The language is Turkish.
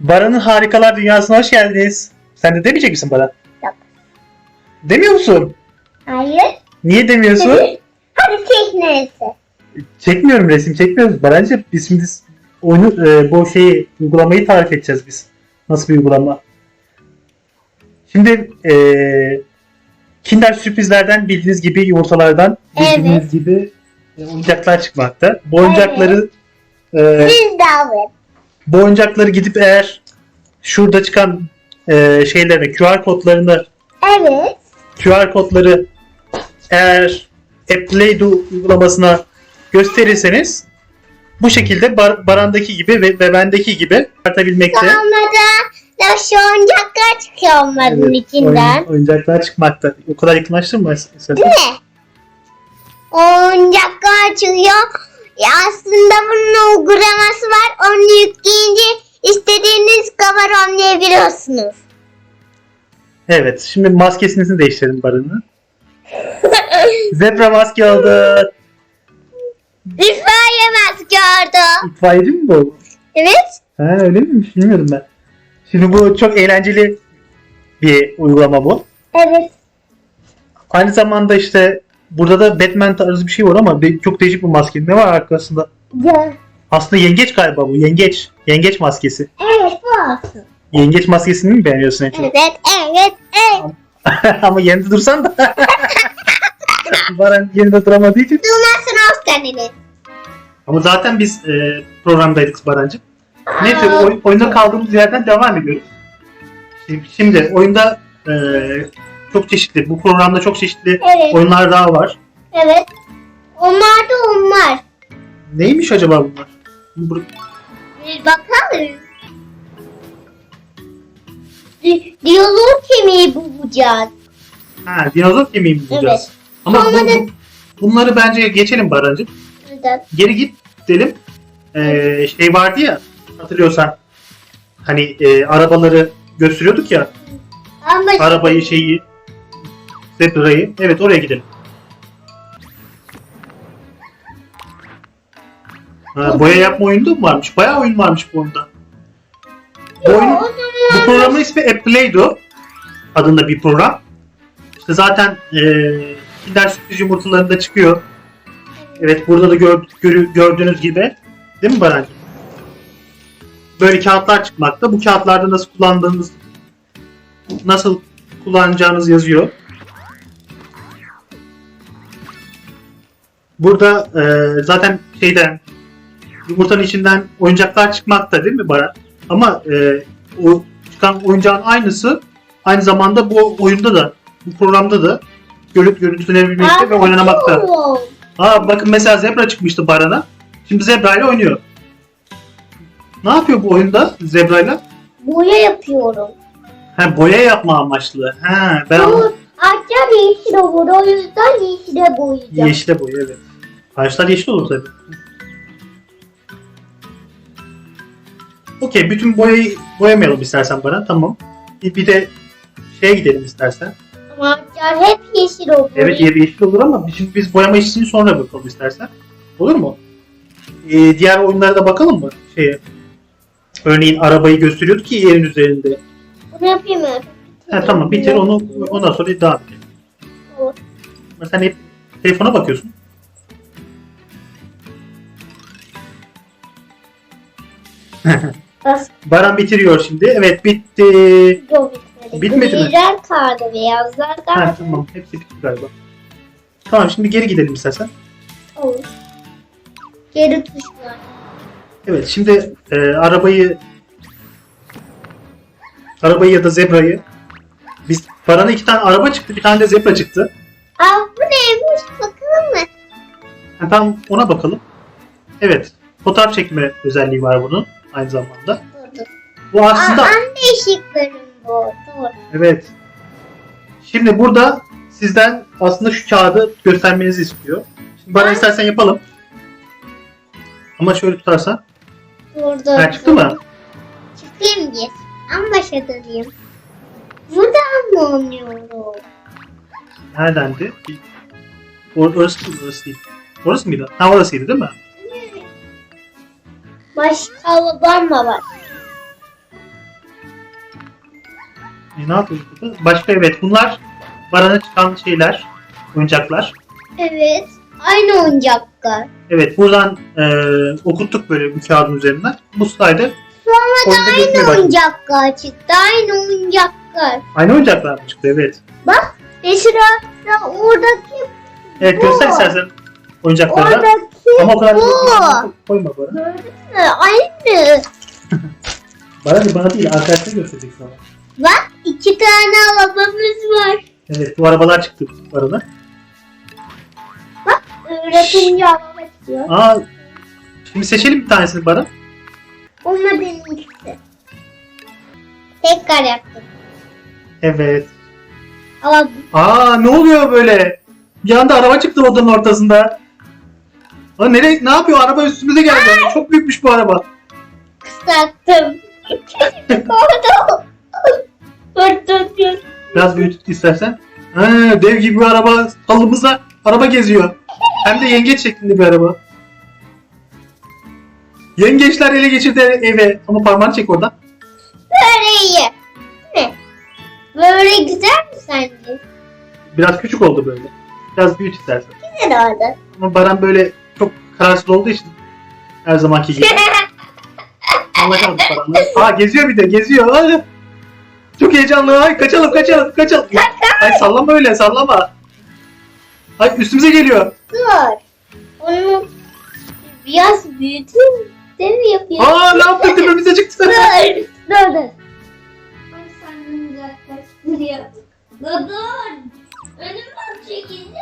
Baran'ın Harikalar Dünyası'na hoş geldiniz. Sen de demeyecek misin Baran? Yok. Demiyor musun? Hayır. Niye demiyorsun? Hadi çek neyse. Çekmiyorum resim çekmiyoruz. Barancığım biz şimdi oyunu, e, bu şeyi uygulamayı tarif edeceğiz biz. Nasıl bir uygulama? Şimdi e, Kinder sürprizlerden bildiğiniz gibi yumurtalardan bildiğiniz Evet. gibi e, oyuncaklar çıkmakta. Bu oyuncakları e, Siz de alın. Bu oyuncakları gidip eğer şurada çıkan e, şeylerine QR kodlarını Evet. QR kodları eğer Play-Doh uygulamasına gösterirseniz bu şekilde bar- Baran'daki gibi ve, ve bendeki gibi çıkartabilmekte. Sonra da, şu oyuncaklar çıkıyor onların Evet, içinden. oyun- oyuncaklar çıkmakta. O kadar yakınlaştırma istersen. Değil mi? Oyuncaklar çıkıyor. Ya aslında bunun uygulaması var. Onu yükleyince istediğiniz kadar oynayabiliyorsunuz. Evet. Şimdi maskesini değiştirelim Baran'ın. Zebra maske oldu. İtfaiye maske oldu. İtfaiyeci mi bu? Evet. Ha öyle miymiş? Bilmiyordum ben. Şimdi bu çok eğlenceli bir uygulama bu. Evet. Aynı zamanda işte burada da Batman tarzı bir şey var ama de- çok değişik bir maske. Ne var arkasında? Ya. Aslında yengeç galiba bu. Yengeç. Yengeç maskesi. Evet bu olsun. Yengeç maskesini mi beğeniyorsun en çok? Evet, evet, evet. ama yerinde dursan da. Baran yerinde duramadığı için. Durmasın Oscar'ını. Ama zaten biz e, programdaydık Barancığım. Neyse oy- oyunda kaldığımız yerden devam ediyoruz. Şimdi, şimdi oyunda e, çok çeşitli, bu programda çok çeşitli Evet. oyunlar daha var. Evet. Onlar da onlar. Neymiş acaba bunlar? Bu- Bir bakalım. Di- Diyalog kemiği bulacağız. Ha, dinozor kemiği mi bulacağız? Evet. Ama bu- da- bu- bunları bence geçelim Barancığım. Neden? Geri gidelim. Ee, şey vardı ya hatırlıyorsan hani e, arabaları gösteriyorduk ya Ama arabayı şeyi zebrayı evet oraya gidelim. Ha, boya yapma oyunu da mı varmış? Bayağı oyun varmış bu oyunda. Bu, oyun, bu programın ismi Applaydo adında bir program. İşte zaten e, Kinder sürpriz yumurtalarında çıkıyor. Evet burada da gör- görü- gördüğünüz gibi. Değil mi Barancığım? Böyle kağıtlar çıkmakta. Bu kağıtlarda nasıl kullandığınız nasıl kullanacağınız yazıyor. Burada e, zaten şeyden yumurtanın içinden oyuncaklar çıkmakta değil mi Baran? Ama e, o çıkan oyuncağın aynısı aynı zamanda bu oyunda da bu programda da görüp görüntülenebilmekte ve oynanamakta. bakıyorum. Aa bakın mesela Zebra çıkmıştı Baran'a. Şimdi Zebra ile oynuyor. Ne yapıyor bu oyunda Zebra ile? Boya yapıyorum. Ha boya yapma amaçlı. Ha ben Bu Akşam yeşil olur. O yüzden yeşile boyayacağım. yeşile boya evet. Ağaçlar yeşil olur tabii. Okey bütün boyayı boyamayalım istersen bana tamam. Bir, bir de şeye gidelim istersen. Ama akşam hep yeşil olur. Evet ye- yeşil olur ama şimdi biz boyama işini sonra bakalım istersen. Olur mu? Ee, diğer oyunlara da bakalım mı? Şeye. Örneğin arabayı gösteriyordu ki yerin üzerinde. Bunu yapayım mı? Ha, tamam bitir onu ondan sonra devam edelim. Olur. Ama Sen hep telefona bakıyorsun. Bas Baran bitiriyor şimdi. Evet bitti. Yok bitmedi. Bitmedi mi? Kaldı, beyazlar Ha, kaldı. tamam hepsi bitti galiba. Tamam şimdi geri gidelim istersen. Olur. Geri tuşlar. Evet şimdi e, arabayı arabayı ya da zebrayı biz Baran'a iki tane araba çıktı bir tane de zebra çıktı. Aa bu neymiş bakalım mı? Ha, tamam ona bakalım. Evet fotoğraf çekme özelliği var bunun aynı zamanda. Dur dur. Bu aslında Aa, en değişik bölüm bu. Dur. evet. Şimdi burada sizden aslında şu kağıdı göstermenizi istiyor. Şimdi bana Ben- istersen yapalım. Ama şöyle tutarsan. Dur dur. Ha, çıktı mı? Çıkayım bir. En başa döneyim. Buradan mı oynuyorum? Neredendi? Or orası, orası değil. Orası mıydı? Ha orasıydı değil mi? Başka mı var? E, ne yapıyoruz burada? Başka evet bunlar Baran'a çıkan şeyler. Oyuncaklar. Evet. Aynı oyuncaklar. Evet buradan e, okuttuk böyle bir kağıdın üzerinden. Bu sayede Sonra da Oyunda aynı başladı. oyuncaklar çıktı. Aynı oyuncaklar. aynı oyuncaklar çıktı? Evet. Bak. Mesela oradaki Evet Bu. göster istersen oyuncakları da. oradaki Ama o kadar bu. koyma bana. Gördün mü? Aynı. Bana, bana değil arkadaşlara gösterecek sana. Bak iki tane arabamız var. Evet bu arabalar çıktı Baran'a. Bak öğretimci araba çıkıyor. Aa, şimdi seçelim bir tanesini Baran. Onunla benimkisi. Tekrar yaptım. Evet. Ama Aa ne oluyor böyle? Bir anda araba çıktı odanın ortasında. Aa, nereye, ne yapıyor? Araba üstümüze geldi. Çok büyükmüş bu araba. kısalttım. Küçücük oldu. Dur. Biraz büyütük istersen. Ha, dev gibi bir araba salımızda araba geziyor. Hem de yengeç şeklinde bir araba. Yengeçler ele geçirdi eve. Ama parmağını çek oradan. Böyle iyi. Ne? Böyle güzel mi sence? Biraz küçük oldu böyle. Biraz büyüt istersen. Güzel oldu. Ama Baran böyle kararsız olduğu için her zamanki gibi. Anlaşamadık Baran'la. Aa geziyor bir de geziyor. Ay, çok heyecanlı. Ay kaçalım kaçalım kaçalım. Ay sallama öyle sallama. Ay üstümüze geliyor. Dur. Onu biraz büyütün de mi yapayım? Aa ne yaptık tepemize çıktı. Dur. Dur dur. Bak sen uzaklaştırıyor. Dur dur. Önümden çekildi